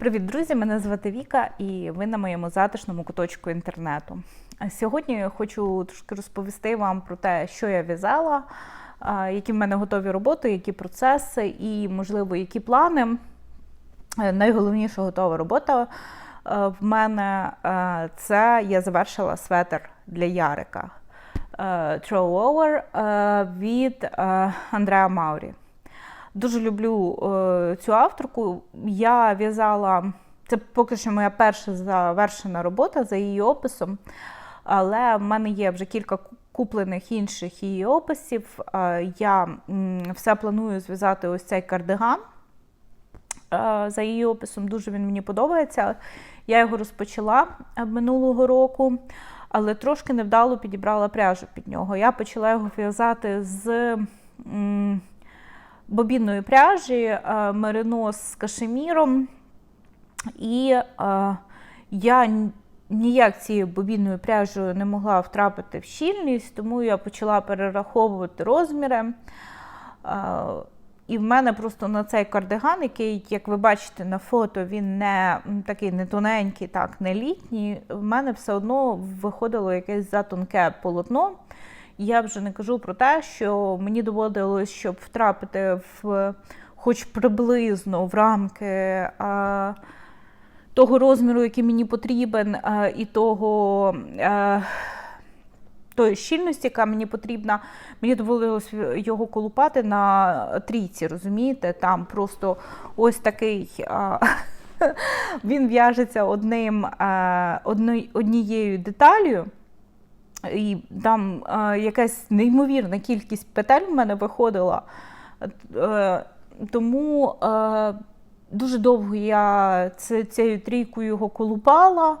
Привіт, друзі! Мене звати Віка, і ви на моєму затишному куточку інтернету. Сьогодні я хочу трошки розповісти вам про те, що я в'язала, які в мене готові роботи, які процеси і, можливо, які плани. Е, Найголовніша готова робота е, в мене е, це я завершила светр для Ярика Throw від Андреа Маурі. Дуже люблю е, цю авторку. Я в'язала, це поки що моя перша завершена робота за її описом, але в мене є вже кілька куплених інших її описів. Е, я все планую зв'язати ось цей кардиган. Е, За її описом дуже він мені подобається. Я його розпочала минулого року, але трошки невдало підібрала пряжу під нього. Я почала його в'язати з бобінної пряжі, е, меринос з кашеміром. І е, я ніяк цією бобінною пряжею не могла втрапити в щільність, тому я почала перераховувати розміри. Е, і в мене просто на цей кардиган, який, як ви бачите на фото, він не такий не тоненький, так, не літній. В мене все одно виходило якесь затонке полотно. Я вже не кажу про те, що мені доводилось, щоб втрапити в хоч приблизно в рамки а, того розміру, який мені потрібен, і того. Тої щільності, яка мені потрібна, мені доводилось його колупати на трійці, розумієте? Там просто ось такий. Він в'яжеться одним, однією деталью, і там а, якась неймовірна кількість петель в мене виходила. Е, Тому е, дуже довго я цією трійкою його колупала.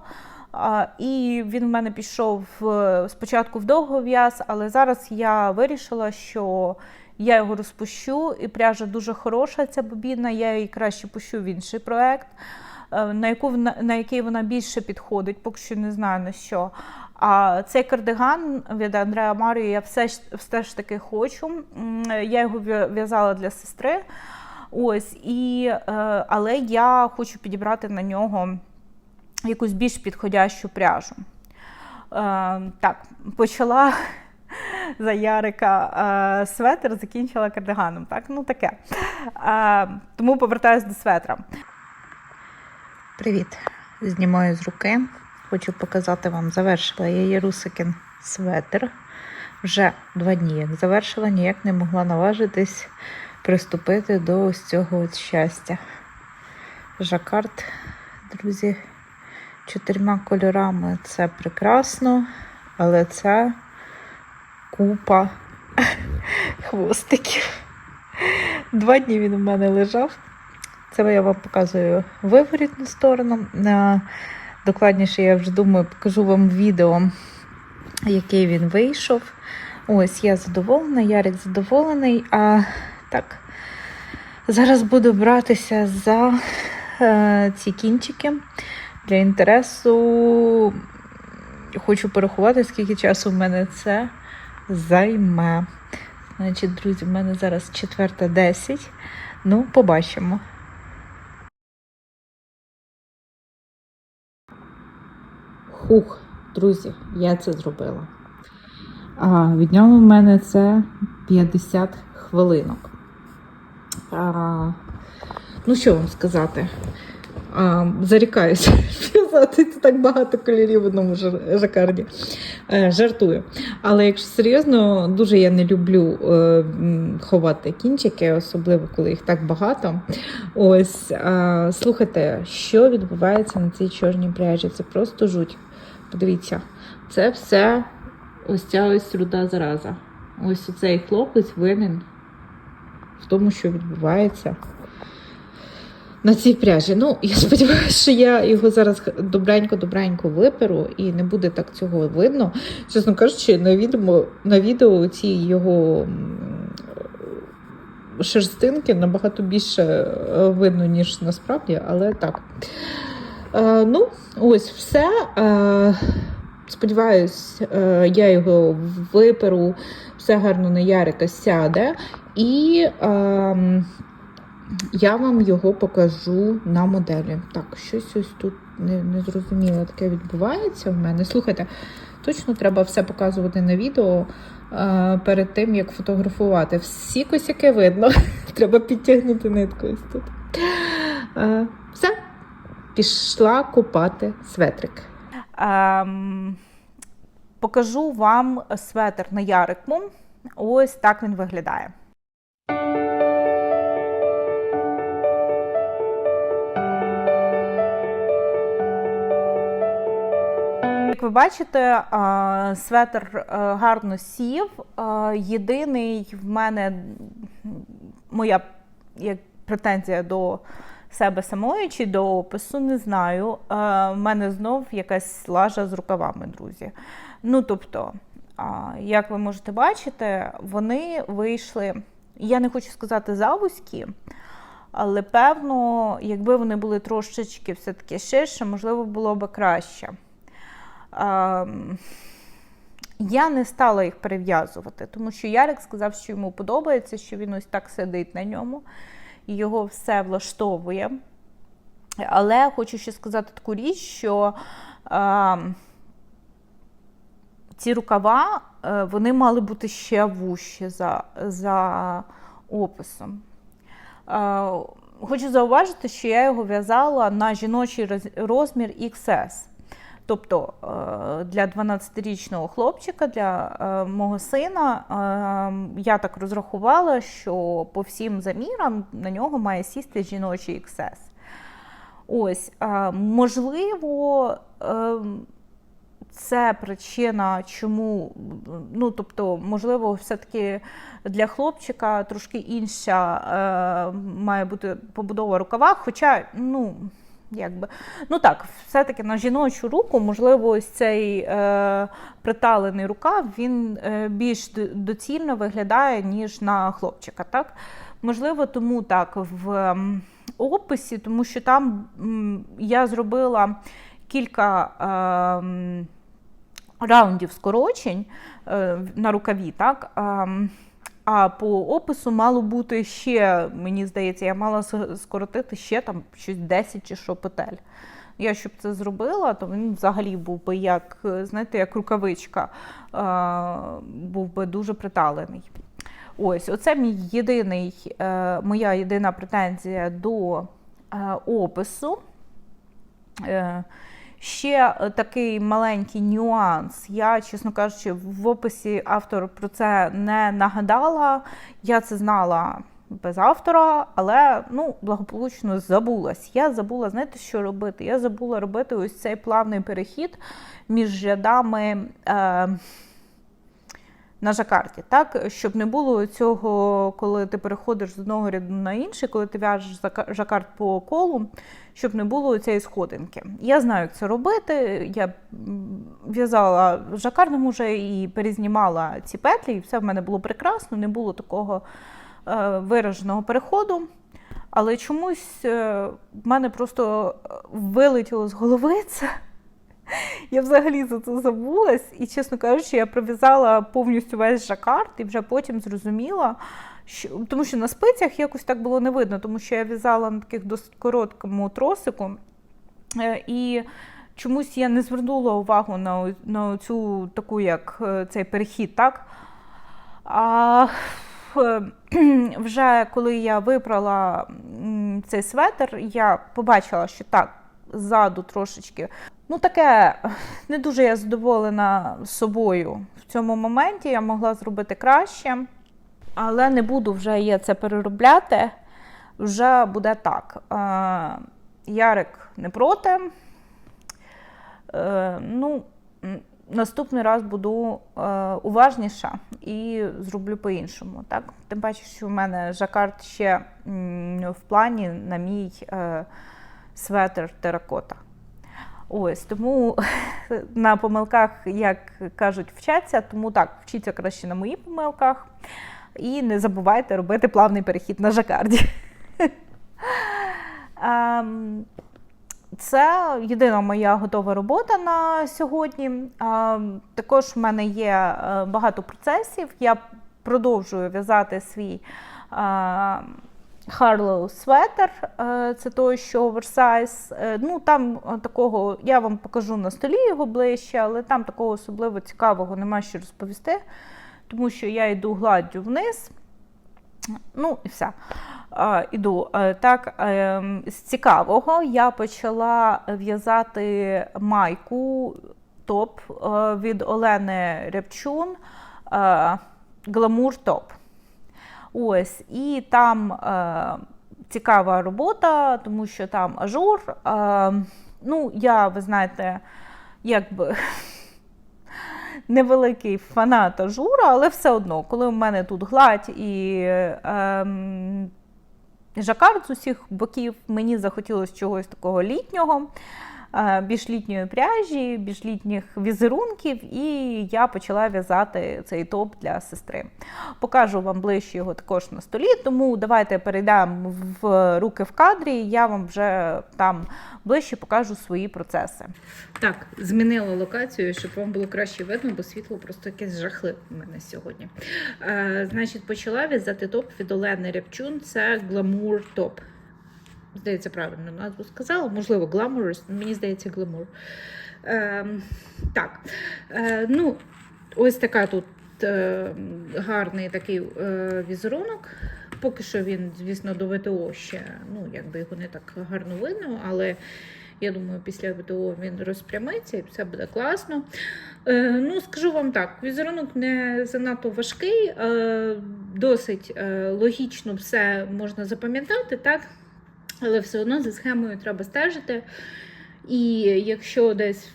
І він в мене пішов е, спочатку в довгов'яз, але зараз я вирішила, що я його розпущу, і пряжа дуже хороша, ця бобіна, я її краще пущу в інший проект, е, на, яку на який вона більше підходить, поки що не знаю на що. А цей кардиган від Андреа Маріо я все, ж- все ж таки хочу. Я його в'язала для сестри. Ось, і, е, але я хочу підібрати на нього якусь більш підходящу пряжу. Е, так, почала за Ярика е, светр, закінчила кардиганом. Так, ну таке. Тому повертаюся до светра. Привіт! Знімаю з руки. Хочу показати вам, завершила я Єрусикин светр. Вже два дні як завершила, ніяк не могла наважитись приступити до ось цього от щастя. Жакард, друзі, чотирма кольорами це прекрасно, але це купа хвостиків. Два дні він у мене лежав. Це я вам показую виворітну сторону. Докладніше, я вже думаю, покажу вам відео, який він вийшов. Ось я задоволена, Ярик задоволений. А так, зараз буду братися за е, ці кінчики для інтересу. Хочу порахувати, скільки часу в мене це займе. Значить, друзі, в мене зараз 4.10. Ну, побачимо. Хух, друзі, я це зробила. А, відняло в мене це 50 хвилинок. А, ну, що вам сказати? А, зарікаюся в'язати так багато кольорів в одному жакарді. Е, жартую. Але якщо серйозно, дуже я не люблю е, ховати кінчики, особливо коли їх так багато. Ось, а, слухайте, що відбувається на цій чорній пряжі? Це просто жуть. Подивіться, це все ось ця ось руда зараза. Ось цей хлопець винен в тому, що відбувається на цій пряжі. Ну, я сподіваюся, що я його зараз добренько-добренько виперу і не буде так цього видно. Чесно кажучи, на відео, на відео ці його шерстинки набагато більше е, видно, ніж насправді, але так. Е, ну, ось все. Е, сподіваюсь, е, я його виперу, все гарно на Ярика сяде. І ем, Я вам його покажу на моделі. Так, щось ось тут не, не таке відбувається в мене. Слухайте, точно треба все показувати на відео е, перед тим, як фотографувати. Всі косяки видно. Треба підтягнути нитку ось тут. Е, пішла купати светрик. Ем, покажу вам светр на Ярику. Ось так він виглядає. Як ви бачите, светр гарно сів. Єдиний в мене моя як претензія до себе самої чи до опису, не знаю. В мене знов якась лажа з рукавами, друзі. Ну, тобто, як ви можете бачити, вони вийшли, я не хочу сказати завузькі, але певно, якби вони були трошечки все-таки ширше, можливо, було би краще. Ем, Я не стала їх перев'язувати, тому що Ярик сказав, що йому подобається, що він ось так сидить на ньому, його все влаштовує. Але хочу ще сказати таку річ, що е, ці рукава е, вони мали бути ще вужчі за, за описом. Е, хочу зауважити, що я його в'язала на жіночий розмір XS. Тобто е, для 12-річного хлопчика, для е, мого сина, е, я так розрахувала, що по всім замірам на нього має сісти жіночий XS. Ось, можливо, це причина, чому, ну тобто, можливо, все-таки для хлопчика трошки інша має бути побудова рукава, хоча, ну. Якби. Ну так, все-таки на жіночу руку, можливо, ось цей е, приталений рукав він е, більш доцільно виглядає, ніж на хлопчика. Так? Можливо, тому так в ем, описі, тому що там м, я зробила кілька ем, раундів скорочень е, на рукаві, так? Ем, а по опису мало бути ще, мені здається, я мала скоротити ще там щось 10 чи що петель. Я щоб це зробила, то він взагалі був би як, е, знаєте, як рукавичка, е, був би дуже приталений. Ось, оце мій єдиний, е, моя єдина претензія до е, опису. Ще е, такий маленький нюанс. Я, чесно кажучи, в описі автор про це не нагадала. Я це знала без автора, але ну, благополучно забулась. Я забула, знаєте, що робити? Я забула робити ось цей плавний перехід між рядами. Е, на жакарді, так? Щоб не було цього, коли ти переходиш з одного ряду на інший, коли ти в'яжеш жакард по колу, щоб не було цієї сходинки. Я знаю, як це робити. Я в'язала жакардом уже і перезнімала ці петлі, і все в мене було прекрасно, не було такого е, вираженого переходу. Але чомусь е, в мене просто е, вилетіло з голови це. Я взагалі за це забулась, і, чесно кажучи, я пров'язала повністю весь жакард і вже потім зрозуміла, що тому що на спицях якось так було не видно, тому що я в'язала на таких досить короткому тросику. Е, І чомусь я не звернула увагу на, на цю таку, як е, цей перехід, так? А е, вже коли я випрала цей светр, я побачила, що так, ззаду трошечки. Ну, таке не дуже я задоволена собою в цьому моменті. Я могла зробити краще, але не буду вже я це переробляти. Вже буде так. Е, Ярик не проти. Е, ну, наступний раз буду е, уважніша і зроблю по-іншому. Так? Тим паче, що в мене жакард ще в плані на мій светр теракота. Ось тому на помилках, як кажуть, вчаться, тому так, вчіться краще на моїх помилках. І не забувайте робити плавний перехід на жакарді. Ем, Це єдина моя готова робота на сьогодні. Ем, Також в мене є е, багато процесів. Я продовжую в'язати свій Harlow светер, е, це той, що оверсайз. Е, Ну, там е, такого, я вам покажу на столі його ближче, але там такого особливо цікавого нема що розповісти, тому що я йду гладдю вниз. Ну і все. Іду. Так, е, з цікавого я почала в'язати майку топ від Олени Рябчун. Гламур топ. Ось, і там е, цікава робота, тому що там ажур. Е, ну, я, ви знаєте, якби невеликий фанат ажура, але все одно, коли в мене тут гладь і е, ем, жакард з усіх боків, мені захотілося чогось такого літнього. Більш літньої пряжі, більш літніх візерунків, і я почала в'язати цей топ для сестри. Покажу вам ближче його також на столі, тому давайте перейдемо в руки в кадрі, я вам вже там ближче покажу свої процеси. Так, змінила локацію, щоб вам було краще видно, бо світло просто якесь жахливе у мене сьогодні. Е, значить, почала в'язати топ від Олени Рябчун. Це гламур топ. Здається, правильно назву сказала. Можливо, гламурous, мені здається, гламур. Е, так. Е, ну, ось така тут е, гарний такий е, візерунок. Поки що він, звісно, до ВТО ще, ну, якби його не так гарно видно, але я думаю, після ВТО він розпрямиться і все буде класно. Е, ну, скажу вам так, візерунок не занадто важкий, е, досить е, логічно все можна запам'ятати, так? Але все одно за схемою треба стежити. І якщо десь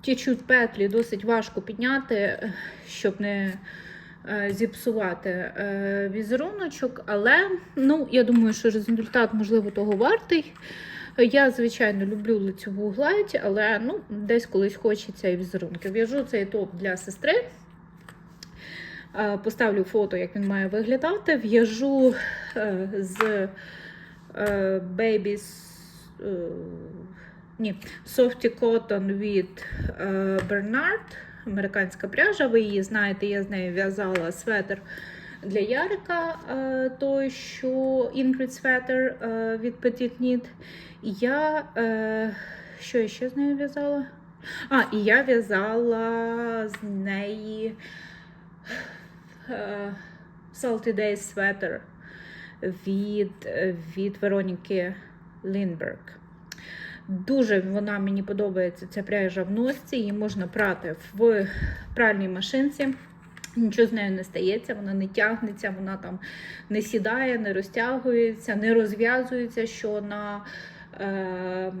втічуть петлі, досить важко підняти, щоб не е, зіпсувати е, візеруночок. Але ну, я думаю, що результат, можливо, того вартий. Я, звичайно, люблю лицьову гладь, але ну, десь колись хочеться і візерунки. В'яжу цей топ для сестри. Е, Поставлю фото, як він має виглядати. В'яжу з Baby е, ні, Softy Cotton від е, Bernard, американська пряжа. Ви її знаєте, я з нею в'язала светр для Ярика, е, той, що Ingrid е, від Petit Knit. Я е, що я ще з нею в'язала? А, і я в'язала з неї е, Salty Days Sweater від, від Вероніки Лінберг. Дуже вона мені подобається ця пряжа в носці, її можна прати в пральній машинці. Нічого з нею не стається, вона не тягнеться, вона там не сідає, не розтягується, не розв'язується, що на е,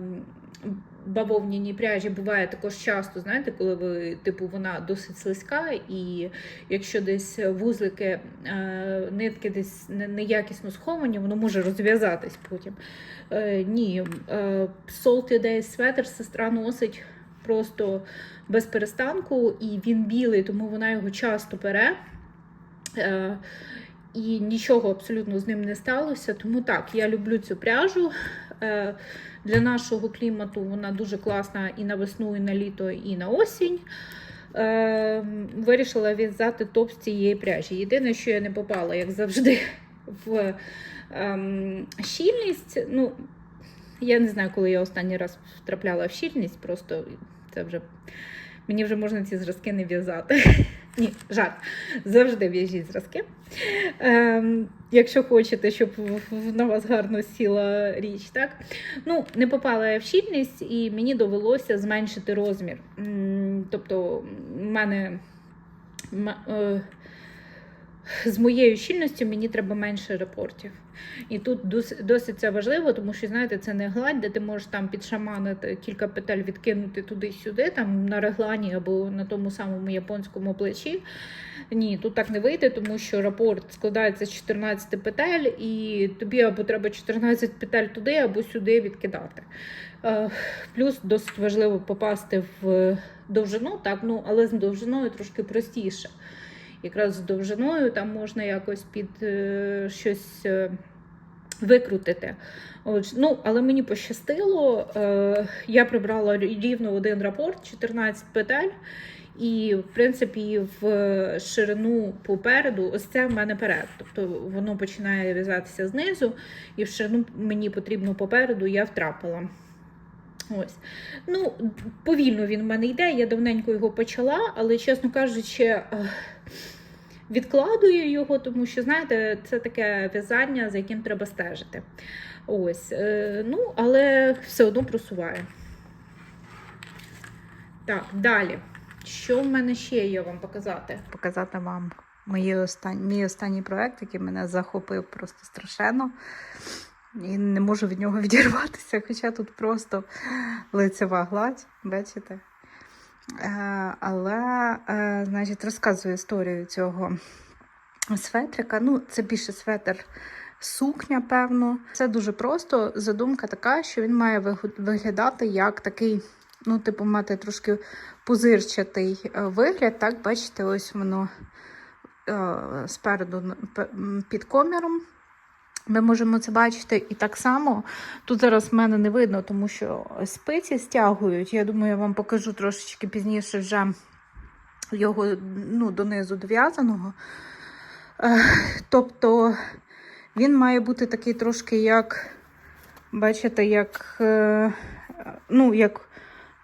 бавовняній пряжі буває також часто, знаєте, коли ви, типу, вона досить слизька, і якщо десь вузлики, е, нитки десь неякісно сховані, воно може розв'язатись потім. Е, ні, е, Salty Days Sweater сестра носить просто без перестанку, і він білий, тому вона його часто бере. І нічого абсолютно з ним не сталося. Тому так, я люблю цю пряжу. Для нашого клімату вона дуже класна і на весну, і на літо, і на осінь. Е, Вирішила в'язати топ з цієї пряжі. Єдине, що я не попала, як завжди, в ем, щільність. Ну, я не знаю, коли я останній раз втрапляла в щільність, просто це вже мені вже можна ці зразки не в'язати. Ні, жарт. Завжди в'яжіть зразки. Ем, якщо хочете, щоб на вас гарно сіла річ, так? Ну, не попала я в щільність, і мені довелося зменшити розмір. Тобто, в мене. З моєю щільністю мені треба менше репортів. І тут досить це важливо, тому що знаєте, це не гладь, де ти можеш там підшаманити кілька петель, відкинути туди-сюди, там на реглані або на тому самому японському плечі. Ні, тут так не вийде, тому що рапорт складається з 14 петель, і тобі або треба 14 петель туди, або сюди відкидати. Е, Плюс досить важливо попасти в довжину, так, ну, але з довжиною трошки простіше. Якраз з довжиною там можна якось під е, щось е, викрутити. Ну, але мені пощастило, е, я прибрала рівно один рапорт, 14 петель, І, в принципі, в ширину попереду, ось це в мене перед. Тобто воно починає в'язатися знизу, і в ширину мені потрібно попереду, я втрапила. Ось. Ну, повільно він в мене йде, я давненько його почала, але, чесно кажучи, відкладую його, тому що, знаєте, це таке в'язання, за яким треба стежити. Ось. е, Ну, але все одно просуваю. Так, далі. Що в мене ще є вам показати? Показати вам мої останні, мій останній проект, який мене захопив просто страшенно. І не можу від нього відірватися, хоча тут просто лицева гладь, бачите? Е, але, е, значить, розказую історію цього светрика. Ну, це більше светр сукня, певно. Це дуже просто. Задумка така, що він має виглядати як такий, ну, типу, мати трошки пузирчатий е, вигляд. Так, бачите, ось воно спереду під коміром. Ми можемо це бачити і так само. Тут зараз в мене не видно, тому що спиці стягують. Я думаю, я вам покажу трошечки пізніше вже його ну, донизу дов'язаного. Е, Тобто він має бути такий трошки як, бачите, як, е, ну, як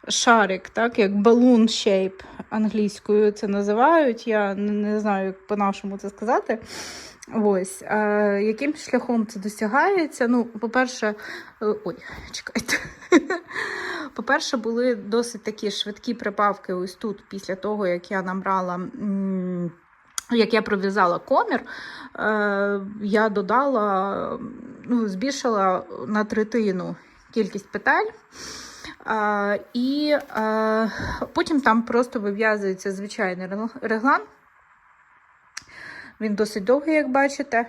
шарик, так, як balloon shape англійською це називають. Я не знаю, як по-нашому це сказати. Ось, е, яким шляхом це досягається? Ну, по-перше, е, ой, чекайте. По-перше, були досить такі швидкі прибавки ось тут, після того, як я набрала, як я пров'язала комір, е, я додала, ну, збільшила на третину кількість петель. І е, потім там просто вив'язується звичайний реглан. Він досить довгий, як бачите.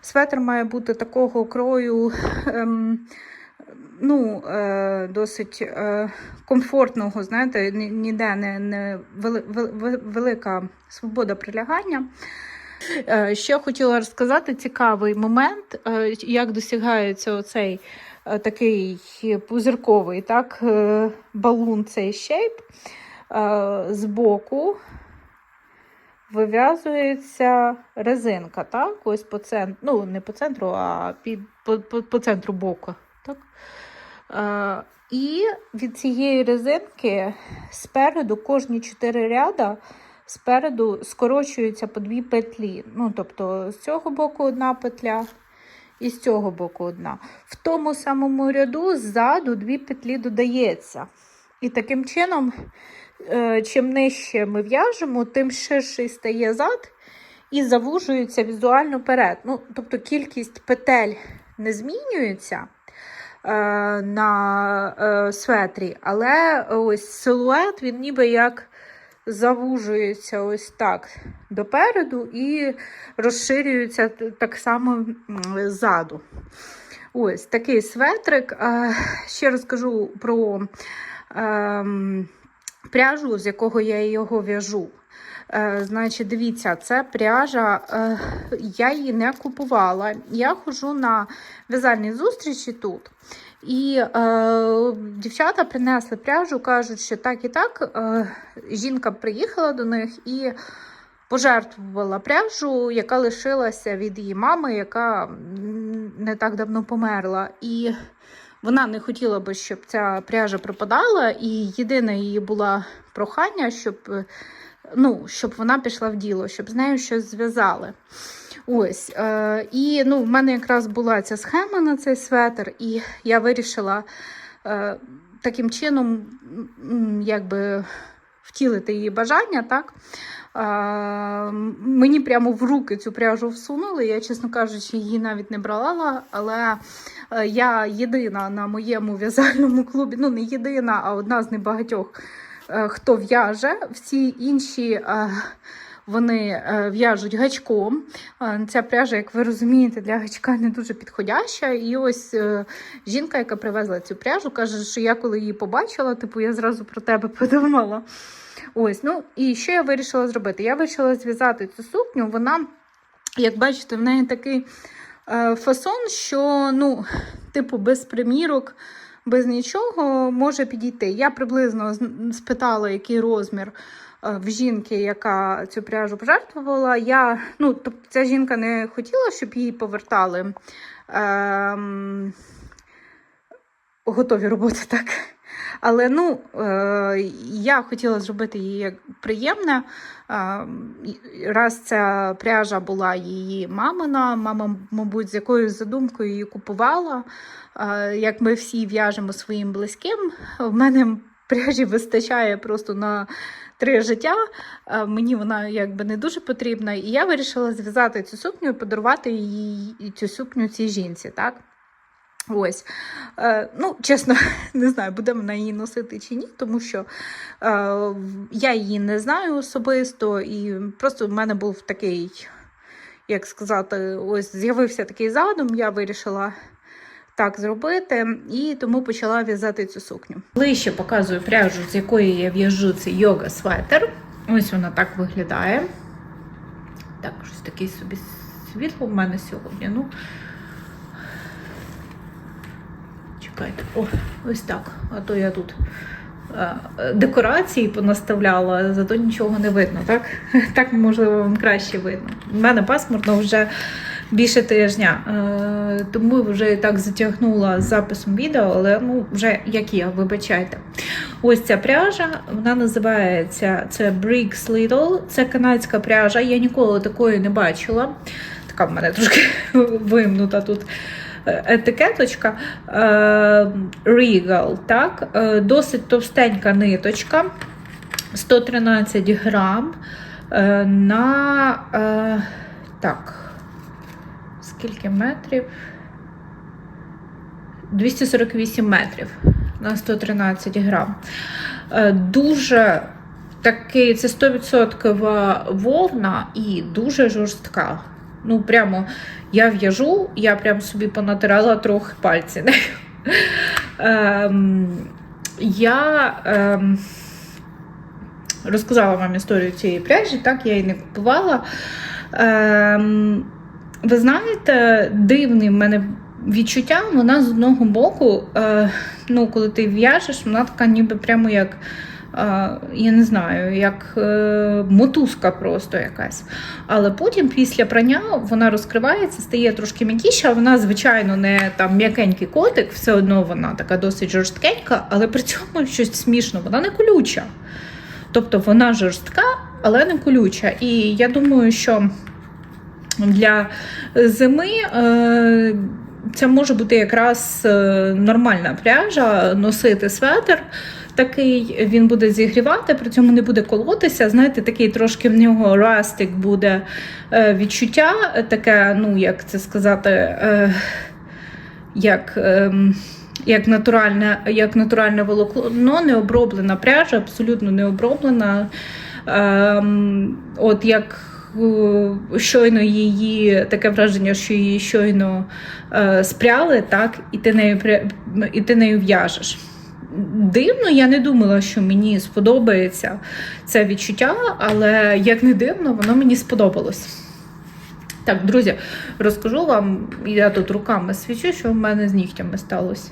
Светр має бути такого крою, ем, ну, е, досить е, комфортного, знаєте, ніде не, не вели, вели- вели- велика свобода прилягання. Е, ще хотіла розказати цікавий момент, е, як досягається оцей е, такий пузирковий так, е, балун, цей шейп. Е, Збоку вив'язується резинка, так? Ось по центру, ну не по центру, а під, по, по, по центру боку. Так? Е, і від цієї резинки спереду кожні чотири ряда спереду скорочуються по дві петлі. Ну, тобто з цього боку одна петля. І з цього боку одна. В тому самому ряду ззаду дві петлі додається. І таким чином чим нижче ми в'яжемо, тим ширший стає зад і завужується візуально перед. Ну, тобто кількість петель не змінюється е, на е, светрі, але ось силует він ніби як завужується ось так допереду і розширюється так само ззаду. Ось такий светрик. Е, Ще розкажу про ем, пряжу, з якого я його в'яжу. Е, значить, дивіться, це пряжа, е, я її не купувала. Я ходжу на в'язальні зустрічі тут. І е, дівчата принесли пряжу, кажуть, що так і так. Е, жінка приїхала до них і пожертвувала пряжу, яка лишилася від її мами, яка не так давно померла. І вона не хотіла би, щоб ця пряжа пропадала, і єдине її було прохання, щоб, е, ну, щоб вона пішла в діло, щоб з нею щось зв'язали. Ось, е, і ну, в мене якраз була ця схема на цей светр, і я вирішила е, таким чином якби втілити її бажання, так? Е, мені прямо в руки цю пряжу всунули. Я, чесно кажучи, її навіть не брала, але я єдина на моєму в'язальному клубі, ну не єдина, а одна з небагатьох, е, хто в'яже. Всі інші. е, Вони е, в'яжуть гачком. Е, Ця пряжа, як ви розумієте, для гачка не дуже підходяща. І ось е, жінка, яка привезла цю пряжу, каже, що я коли її побачила, типу я зразу про тебе подумала. Ось, ну і що я вирішила зробити? Я вирішила зв'язати цю сукню. Вона, як бачите, в неї такий е, фасон, що, ну, типу, без примірок, без нічого може підійти. Я приблизно спитала, який розмір е, в жінки, яка цю пряжу пожертвувала. Я, ну, тобто ця жінка не хотіла, щоб її повертали. Ем, готові роботи, так. Але ну, е, я хотіла зробити її приємне. Е, раз ця пряжа була її мамина, мама, мабуть, з якоюсь задумкою її купувала. Е, як ми всі в'яжемо своїм близьким, в мене пряжі вистачає просто на три життя. Мені вона якби не дуже потрібна. І я вирішила зв'язати цю сукню і подарувати їй цю сукню цій жінці. Так? Ось. Е, ну, чесно, не знаю, буде вона її носити чи ні, тому що е, я її не знаю особисто, і просто в мене був такий, як сказати, ось з'явився такий задум, я вирішила так зробити, і тому почала в'язати цю сукню. Ближче показую пряжу, з якої я в'яжу цей йога светер. Ось вона так виглядає. Так, щось такий собі світло в мене сьогодні. Ну, Чекайте, о, ось так. А то я тут е, декорації понаставляла, зато нічого не видно, так? Так, можливо, вам краще видно. У мене пасмурно вже більше тижня, е, тому вже так затягнула з записом відео, але ну, вже як я, вибачайте. Ось ця пряжа, вона називається це Briggs Little, це канадська пряжа. Я ніколи такої не бачила. Така в мене трошки вимнута тут етикеточка. Е, Regal, так? Е, Досить товстенька ниточка. 113 грам е, на е, так. Скільки метрів? 248 метрів на 113 грам. Е, Дуже такий, це 100% вовна і дуже жорстка. Ну, прямо я в'яжу, я прям собі понатирала трохи пальці. Ем, я ем, розказала вам історію цієї пряжі, так, я її не купувала. Ем, ви знаєте, дивне в мене відчуття, вона з одного боку, е, ну, коли ти в'яжеш, вона така ніби прямо як. Я не знаю, як е, мотузка просто якась. Але потім, після прання, вона розкривається, стає трошки м'якіша. Вона, звичайно, не там м'якенький котик, все одно вона така досить жорсткенька, але при цьому щось смішно, вона не колюча. Тобто вона жорстка, але не колюча. І я думаю, що для зими е, це може бути якраз е, нормальна пряжа, носити светр. Такий він буде зігрівати, при цьому не буде колотися. Знаєте, такий трошки в нього растик буде е, відчуття, е, таке, ну як це сказати, е, як. ем, як натуральне, як натуральне волокно, не оброблена пряжа, абсолютно не оброблена. Ем, от як щойно її таке враження, що її щойно е, спряли, так, і ти нею, і ти нею в'яжеш. Дивно, я не думала, що мені сподобається це відчуття, але як не дивно, воно мені сподобалось. Так, друзі, розкажу вам, я тут руками свічу, що в мене з нігтями сталося.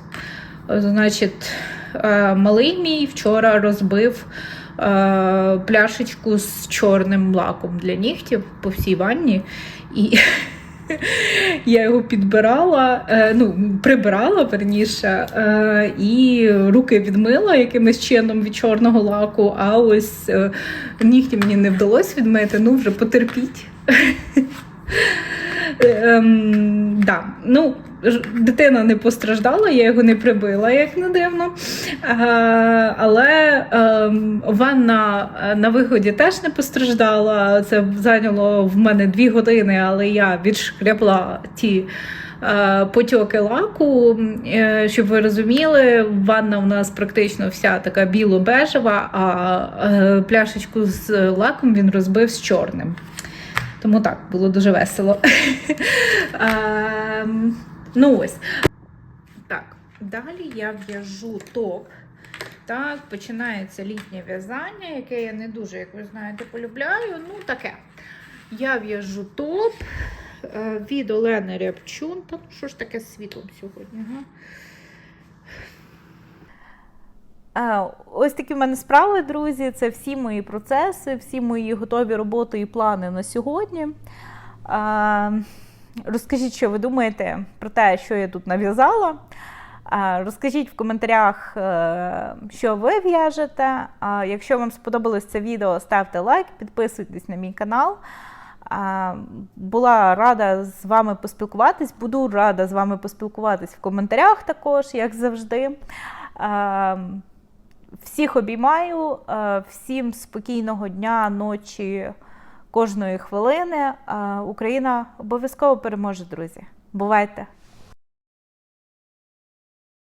Значить, е, малий мій вчора розбив е, пляшечку з чорним лаком для нігтів по всій ванні. І я його підбирала, е, ну, прибирала верніше, е, і руки відмила якимось чином від чорного лаку, а ось е, нігті мені не вдалося відмити, ну вже потерпіть. Ем, да. ну, дитина не постраждала, я його не прибила, як не дивно. Але ем, ванна е, на виході теж не постраждала. Це зайняло в мене дві години, але я відшкрябла ті. е, Потьоки лаку, Е, щоб ви розуміли, ванна у нас практично вся така біло-бежева, а пляшечку з лаком він розбив з чорним. Тому так, було дуже весело. Ну ось. Так, далі я в'яжу топ. Так, починається літнє в'язання, яке я не дуже, як ви знаєте, полюбляю. Ну, таке. Я в'яжу топ е, від Олени Рябчун. Та ну що ж таке з світлом сьогодні? Га? Е, Ось такі в мене справи, друзі. Це всі мої процеси, всі мої готові роботи і плани на сьогодні. Розкажіть, що ви думаєте про те, що я тут нав'язала. Е, Розкажіть в коментарях, е, що ви в'яжете. Якщо вам сподобалось це відео, ставте лайк, підписуйтесь на мій канал. Була рада з вами поспілкуватись, буду рада з вами поспілкуватись в коментарях також, як завжди. Всіх обіймаю, всім спокійного дня, ночі, кожної хвилини. Україна обов'язково переможе, друзі. Бувайте!